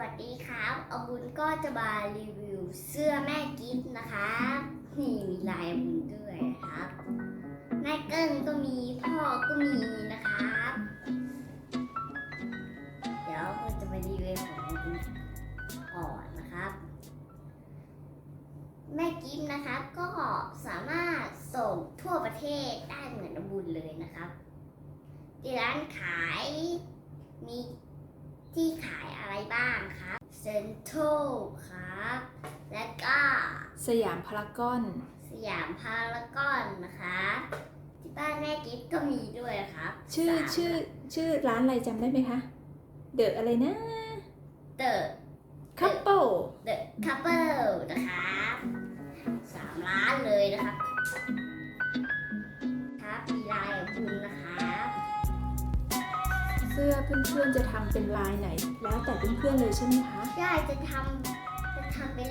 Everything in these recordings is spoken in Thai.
วัสดีครับอาบุญก็จะมารีวิวเสื้อแม่กิฟต์นะครับนี่มีลายอบุญด้วยนะครับแม่เกิ้งก็มีพ่อก็มีนะครับ เดี๋ยวเราจะมารีวิวของอบุญก่อนนะครับ แม่กิฟต์นะครับก็สามารถส่งทั่วประเทศได้เหมือนอาบุญเลยนะครับที่ร้านขายมีที่ขายอะ บ้างครับเซ็นทรัลครับ และก็สยามพารากอน สยามพารากอนนะคะ ที่บ้านแม่กิฟต์ก็มีด้วยครับชื่อสามชื่อชื่อร้านอะไรจำได้ไหมคะ เดอะอะไรนะเดอะคัพเปิลเดอะคัพเปิลนะคะสามร้านเลยนะครับครับ เพื่อนๆจะทำเป็นลายไหน แล้วแต่เพื่อนๆเลยใช่ไหมคะย่จะทำจะทำเป็น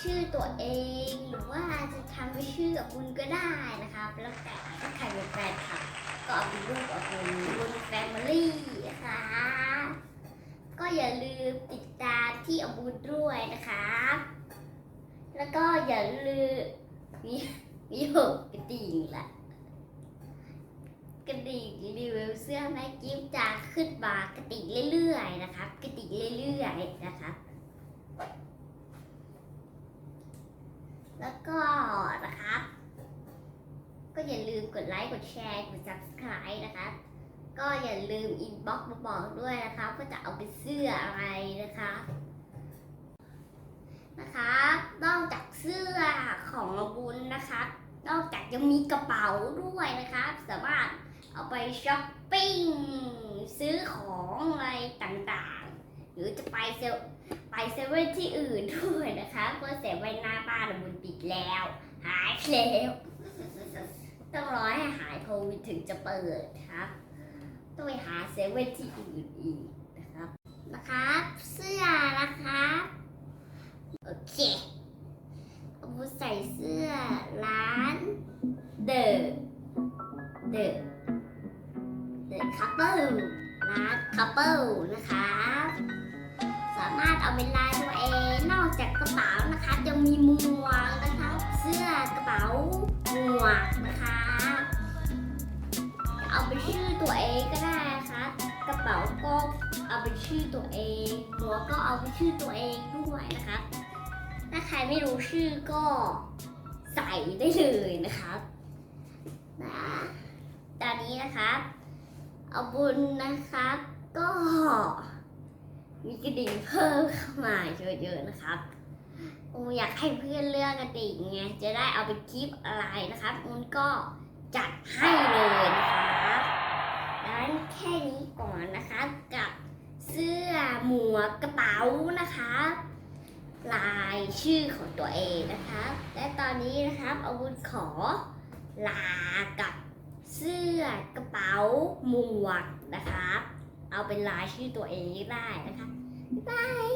ชื่อตัวเอง หรือว่าจะทำเป็นชื่อกับคุณก็ได้นะครับแล้วแต่ถ้าใครเป็นแฟนคลับก็เอาเป็นรูปกับคุณบุญแฟมิลี่นะคะก็อย่าลืมติดตามที่อบุญด้วยนะครับแล้วก็อย่าลืมมีมีหกกระดิ่งละ กระดิ่งรีวิวเสื้อแม่กิฟจะขึ้นมากระดิ่งเรื่อยๆนะครับกระดิ่งเรื่อยๆนะครับแล้วก็นะครับ ก็อย่าลืมกดไลค์กดแชร์กด subscribe นะครับ ก็อย่าลืมอินบ็อกมาบอกด้วยนะครับก็จะเอาไปเสื้ออะไรนะคะนะคะนอกจากเสื้อของบุญนะคะนอกจากยังมีกระเป๋าด้วยนะคะสามารถ เอาไปช้อปปิ้งซื้อของอะไรต่างๆ หรือจะไปเซลไปเซเว่นที่อื่นด้วยนะคะเพราะเซเว่นหน้าบ้านบุญปิดแล้ว หายแล้วต้องรอให้หายโควิดถึงจะเปิดครับ ต้องไปหาเซเว่นที่อื่นอีกนะครับนะครับ เสื้อนะครับโอเคเอาบูใส่เสื้อร้านเดอเดอะเดอะ คัพเปิลร้านคัพเปิลนะคะ สามารถเอาเป็นลายตัวเอง นอกจากกระเป๋านะคะยังมีหมวกนะคะ เสื้อกระเป๋าหมวกนะคะ เอาเป็นชื่อตัวเองก็ได้นะคะกระเป๋าก็เอาเป็นชื่อตัวเองหมวกก็เอาเป็นชื่อตัวเองด้วยนะคะถ้าใครไม่รู้ชื่อก็ใส่ได้เลยนะครับนะตอนนี้นะครับ เอาบุญนะครับ ก็มีกระดิ่งเพิ่มเข้ามาเยอะๆนะครับผมอยากให้เพื่อนเลือกกระดิ่งไงจะได้เอาไปคลิปอะไรนะครับมันก็จัดให้เลยนะครับดังนั้นแค่นี้ก่อนนะครับกับเสื้อหมวกกระเป๋านะครับลายชื่อของตัวเองนะครับ และตอนนี้นะครับอาวุธขอลากับ สื้อกระเป๋าหมวกนะครับ เอาเป็นลายชื่อตัวเองได้นะคะบ๊ายบาย